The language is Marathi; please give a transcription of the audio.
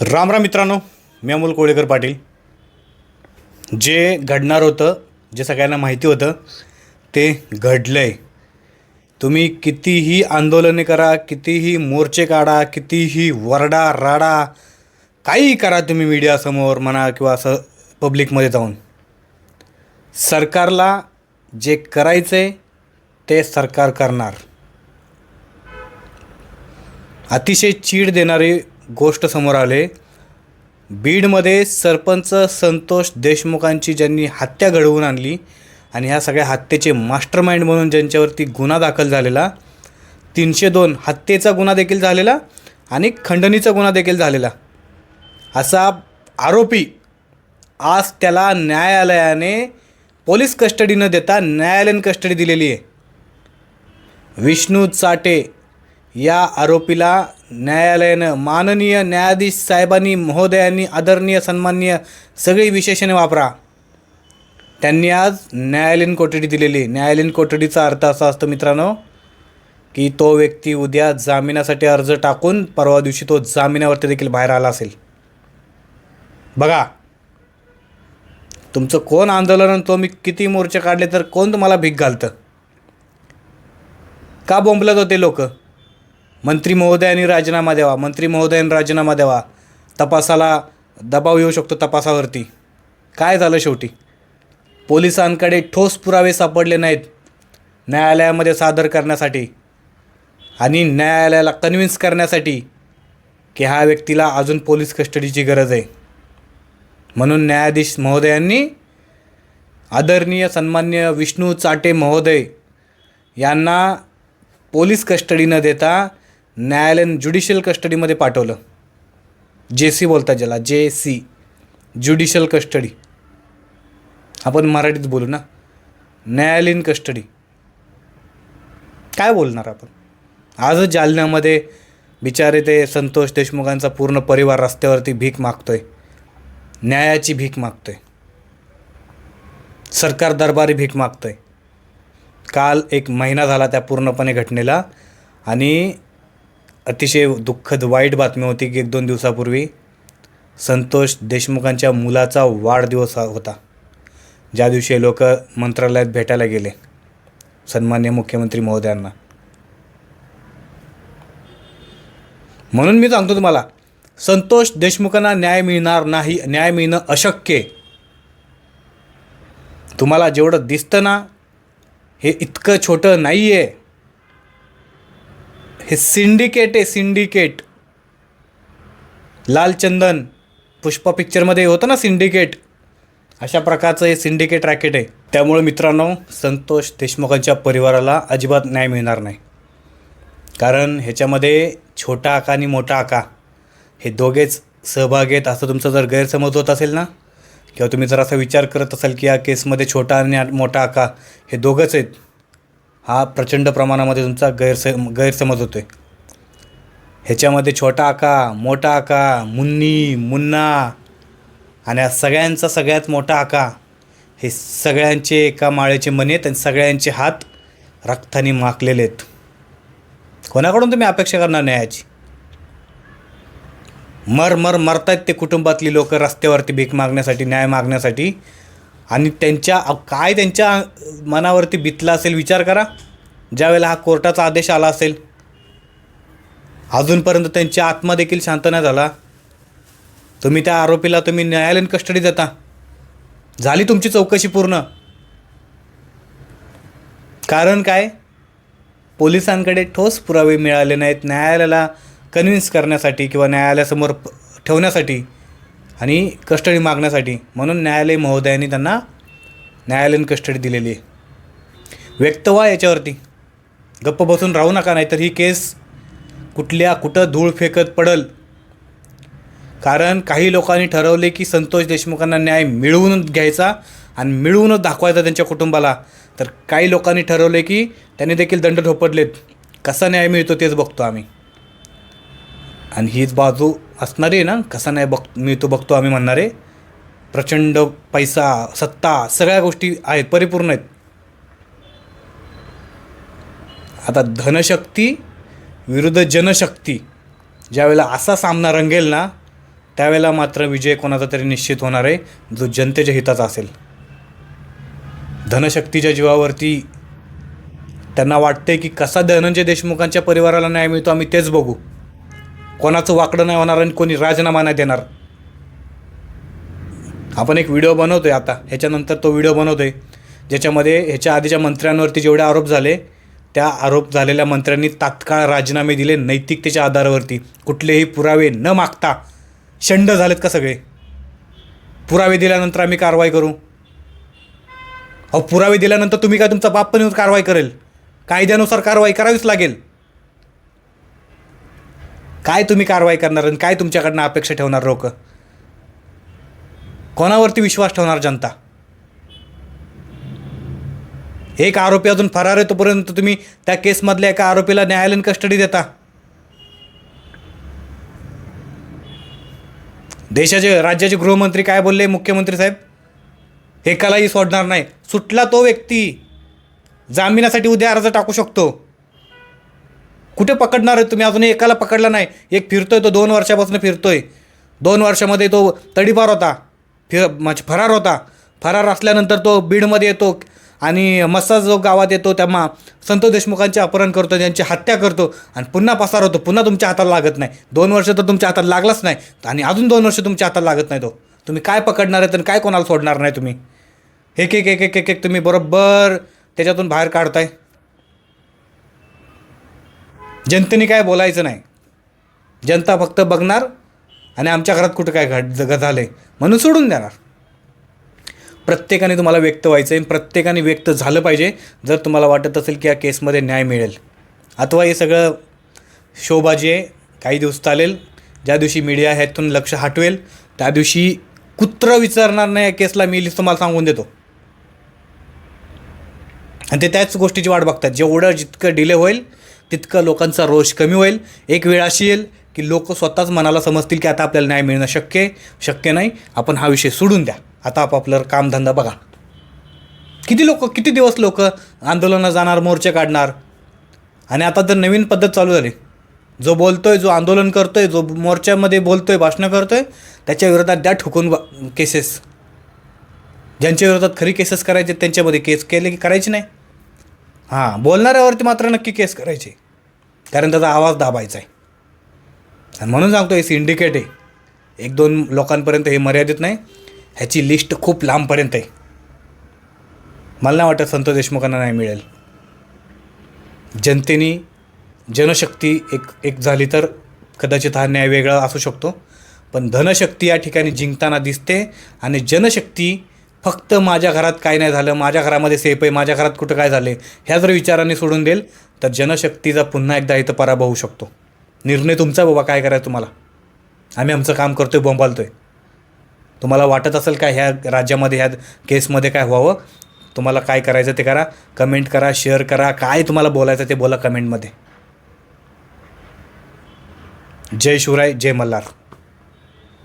राम राम मित्रांनो मी अमोल कोळेकर पाटील. जे घडणार होतं जे सगळ्यांना माहिती होतं ते घडलं आहे तुम्ही कितीही आंदोलने करा कितीही मोर्चे काढा कितीही वरडा राडा काहीही करा तुम्ही मीडियासमोर म्हणा किंवा असं पब्लिकमध्ये जाऊन. सरकारला जे करायचं आहे ते सरकार करणार. अतिशय चीड देणारी गोष्ट समोर आले. बीडमध्ये सरपंच संतोष देशमुखांची ज्यांनी हत्या घडवून आणली आणि ह्या सगळ्या हत्येचे मास्टर माइंड म्हणून ज्यांच्यावरती गुन्हा दाखल झालेला तीनशे दोन हत्येचा गुन्हा देखील झालेला आणि खंडणीचा गुन्हा देखील झालेला. असा आरोपी आज त्याला न्यायालयाने पोलीस कस्टडी न देता न्यायालयीन कस्टडी दिलेली आहे. विष्णू चाटे या आरोपीला न्यायालयानं माननीय न्यायाधीश साहेबांनी महोदयांनी आदरणीय सन्माननीय सगळी विशेषणे वापरा. त्यांनी आज न्यायालयीन कोठडी दिलेली. न्यायालयीन कोठडीचा अर्थ असा असतो मित्रांनो की तो व्यक्ती उद्या जामिनासाठी अर्ज टाकून परवा दिवशी तो जामिनावरती देखील बाहेर आला असेल. बघा तुमचं कोण आंदोलन आणि तो मी किती मोर्चे काढले तर कोण तुम्हाला भीक घालतं? का बोंबलत होते लोक? मंत्री महोदयांनी राजीनामा द्यावा. मंत्री महोदयांनी राजीनामा द्यावा. तपासाला दबाव येऊ शकतो तपासावरती. काय झालं शेवटी? पोलिसांकडे ठोस पुरावे सापडले नाहीत. न्यायालयामध्ये सादर करण्यासाठी आणि न्यायालयाला कन्व्हिन्स करण्यासाठी की ह्या व्यक्तीला अजून पोलीस कस्टडीची गरज आहे. म्हणून न्यायाधीश महोदयांनी आदरणीय सन्मान्य विष्णू चाटे महोदय यांना पोलीस कस्टडी न देता न्यायालयीन ज्युडिशियल कस्टडीमध्ये पाठवलं. जे सी बोलतात ज्याला जे सी ज्युडिशियल कस्टडी आपण मराठीत बोलू ना. न्यायालयीन कस्टडी काय बोलणार आपण? आजच जालन्यामध्ये बिचारे ते संतोष देशमुखांचा पूर्ण परिवार रस्त्यावरती भीक मागतोय. न्यायाची भीक मागतोय. सरकार दरबारी भीक मागतोय. काल एक महिना झाला त्या पूर्णपणे घटनेला आणि अतिशय दुःखद वाईट बातमी होती की एक दोन दिवसापूर्वी संतोष देशमुखांच्या मुलाचा वाढदिवस होता. ज्या दिवशी लोक मंत्रालयात भेटायला गेले सन्मान्य मुख्यमंत्री महोदयांना. म्हणून मी सांगतो तुम्हाला संतोष देशमुखांना न्याय मिळणार नाही न्याय मिळणं अशक्य आहे. तुम्हाला जेवढं दिसतं ना हे इतकं छोटं नाही आहे हे सिंडिकेट आहे सिंडिकेट. लालचंदन पुष्पा पिक्चरमध्ये होतं ना सिंडिकेट? अशा प्रकारचं हे सिंडिकेट रॅकेट आहे. त्यामुळे मित्रांनो संतोष देशमुखांच्या परिवाराला अजिबात न्याय मिळणार नाही. कारण ह्याच्यामध्ये छोटा आका आणि मोठा आका हे दोघेच सहभागी आहेत. असं तुमचं जर गैरसमज होत असेल ना किंवा तुम्ही जर असा विचार करत असाल की या केसमध्ये छोटा आणि मोठा आका हे दोघंच आहेत हा प्रचंड प्रमाणामध्ये तुमचा गैरसम गैरसमज होतो आहे ह्याच्यामध्ये छोटा आका मोठा आका मुन्नी मुन्ना आणि सगळ्यांचा सगळ्यात मोठा आका हे सगळ्यांचे एका माळेचे मने आहेत आणि सगळ्यांचे हात रक्ताने माखलेले आहेत. कोणाकडून तुम्ही अपेक्षा करणार न्यायाची मर मर मरतायत ते कुटुंबातली लोक रस्त्यावरती भीक मागण्यासाठी न्याय मागण्यासाठी आणि त्यांच्या काय त्यांच्या मनावरती बितला असेल विचार करा. ज्यावेळेला हा कोर्टाचा आदेश आला असेल अजूनपर्यंत त्यांची आत्मा देखील शांत नाही झाला. तुम्ही त्या आरोपीला तुम्ही न्यायालयीन कस्टडी देता. झाली तुमची चौकशी पूर्ण. कारण काय? पोलिसांकडे ठोस पुरावे मिळाले नाहीत. न्यायालयाला कन्व्हिन्स करण्यासाठी किंवा न्यायालयासमोर प- ठेवण्यासाठी आणि कस्टडी मागण्यासाठी. म्हणून न्यायालय महोदयांनी त्यांना न्यायालयीन कस्टडी दिलेली आहे. व्यक्त व्हा याच्यावरती. गप्प बसून राहू नका नाहीतर ही केस कुठल्या कुठं धूळ फेकत पडल. कारण काही लोकांनी ठरवले की संतोष देशमुखांना न्याय मिळवून घ्यायचा आणि मिळवूनच दाखवायचा त्यांच्या कुटुंबाला. तर काही लोकांनी ठरवले की त्यांनी देखील दंड ठोपडलेत कसा न्याय मिळतो तेच बघतो आम्ही. आणि हीच बाजू असणारी आहे ना? कसा नाही बघ मिळतो बघतो आम्ही म्हणणारे. प्रचंड पैसा सत्ता सगळ्या गोष्टी आहेत परिपूर्ण आहेत. आता धनशक्ती विरुद्ध जनशक्ती ज्यावेळेला असा सामना रंगेल ना त्यावेळेला मात्र विजय कोणाचा तरी निश्चित होणार आहे जो जनतेच्या हिताचा असेल. धनशक्तीच्या जीवावरती त्यांना वाटते की कसा धनंजय देशमुखांच्या परिवाराला न्याय मिळतो आम्ही तेच बघू. कोणाचं वाकडं नाही होणार आणि कोणी राजीनामा नाही देणार. आपण एक व्हिडिओ बनवतोय आता. ह्याच्यानंतर तो व्हिडिओ बनवतोय. ज्याच्यामध्ये ह्याच्या आधीच्या मंत्र्यांवरती जेवढे आरोप झाले त्या आरोप झालेल्या मंत्र्यांनी तात्काळ राजीनामे दिले नैतिकतेच्या आधारावरती. कुठलेही पुरावे न मागता. शंड झालेत का सगळे? पुरावे दिल्यानंतर आम्ही कारवाई करू? अहो पुरावे दिल्यानंतर तुम्ही काय तुमचा बाप पण येऊन कारवाई करेल? कायद्यानुसार कारवाई करावीच लागेल. काय तुम्ही कारवाई करणार आणि काय तुमच्याकडनं अपेक्षा ठेवणार लोक? कोणावरती विश्वास ठेवणार जनता? एक आरोपी अजून फरार आहे तोपर्यंत तुम्ही त्या केसमधल्या एका आरोपीला न्यायालयीन कस्टडी देता? देशाचे राज्याचे गृहमंत्री काय बोलले? मुख्यमंत्री साहेब एकालाही सोडणार नाही. सुटला तो व्यक्ती. जामिनासाठी उद्या अर्ज टाकू शकतो. कुठे पकडणार आहे तुम्ही? अजून एकाला पकडला नाही. एक फिरतोय तो दोन वर्षापासून फिरतोय. दोन वर्षामध्ये तो तडीपार होता. फिर म्हणजे फरार होता. फरार असल्यानंतर तो बीडमध्ये येतो आणि मस्सा जो गावात येतो. तेव्हा संतोष देशमुखांचे अपहरण करतो त्यांची हत्या करतो आणि पुन्हा पसार होतो. पुन्हा तुमच्या हाताला लागत नाही. दोन वर्ष तर तुमच्या हाताला लागलाच नाही. आणि अजून दोन वर्ष तुमच्या हाताला लागत नाही तो. तुम्ही काय पकडणार आहे आणि काय कोणाला सोडणार नाही तुम्ही? एक एक एक एक एक एक तुम्ही बरोबर त्याच्यातून बाहेर काढताय. जनतेने काय बोलायचं नाही. जनता फक्त बघणार आणि आमच्या घरात कुठं काय घड जग झालं आहे म्हणून सोडून देणार. प्रत्येकाने तुम्हाला व्यक्त व्हायचं आहे प्रत्येकाने व्यक्त झालं पाहिजे. जर तुम्हाला वाटत असेल की या केसमध्ये न्याय मिळेल. अथवा हे सगळं शोबाजी आहे काही दिवस चालेल. ज्या दिवशी मीडिया ह्यातून लक्ष हटवेल त्या दिवशी कुत्र विचारणार नाही या केसला मी लिस्ट तुम्हाला सांगून देतो. आणि ते त्याच गोष्टीची वाट बघतात. जेवढं जितकं डिले होईल तितकं लोकांचा रोष कमी होईल. एक वेळ अशी येईल की लोक स्वतःच मनाला समजतील की आता आपल्याला न्याय मिळणं शक्य शक्य नाही. आपण हा विषय सोडून द्या. आता आपापलं कामधंदा बघा. किती लोक किती दिवस लोक आंदोलनं जाणार मोर्चे काढणार? आणि आता तर नवीन पद्धत चालू झाली. जो बोलतोय जो आंदोलन करतोय जो मोर्चामध्ये बोलतोय भाषणं करतोय त्याच्या विरोधात द्या ठोकून केसेस ज्यांच्या विरोधात खरी केसेस करायचे त्यांच्यामध्ये केस केले की करायची नाही. हां बोलणाऱ्यावरती मात्र नक्की केस करायची. कारण त्याचा आवाज दाबायचा आहे आणि म्हणून सांगतो हे सिंडिकेट आहे. एक दोन लोकांपर्यंत हे मर्यादित नाही. ह्याची लिस्ट खूप लांबपर्यंत आहे. मला नाही वाटत संतोष देशमुखांना नाही मिळेल. जनतेने जनशक्ती एक एक झाली तर कदाचित हा न्याय वेगळा असू शकतो. पण धनशक्ती या ठिकाणी जिंकताना दिसते आणि जनशक्ती फक्त माझ्या घरात काय नाही झालं माझ्या घरामध्ये सेफ आहे माझ्या घरात कुठं काय झाले ह्या जर विचाराने सोडून देईल तर जनशक्तीचा पुन्हा एकदा इथं पराभव होऊ शकतो. निर्णय तुमचा बाबा काय करायचं तुम्हाला? आम्ही आमचं काम करतो आहे बोंबालतो आहे तुम्हाला वाटत असेल का ह्या राज्यामध्ये ह्या केसमध्ये काय व्हावं? तुम्हाला काय करायचं ते करा कमेंट करा शेअर करा काय तुम्हाला बोलायचं ते बोला कमेंटमध्ये. जय शिवराय जय मल्हार.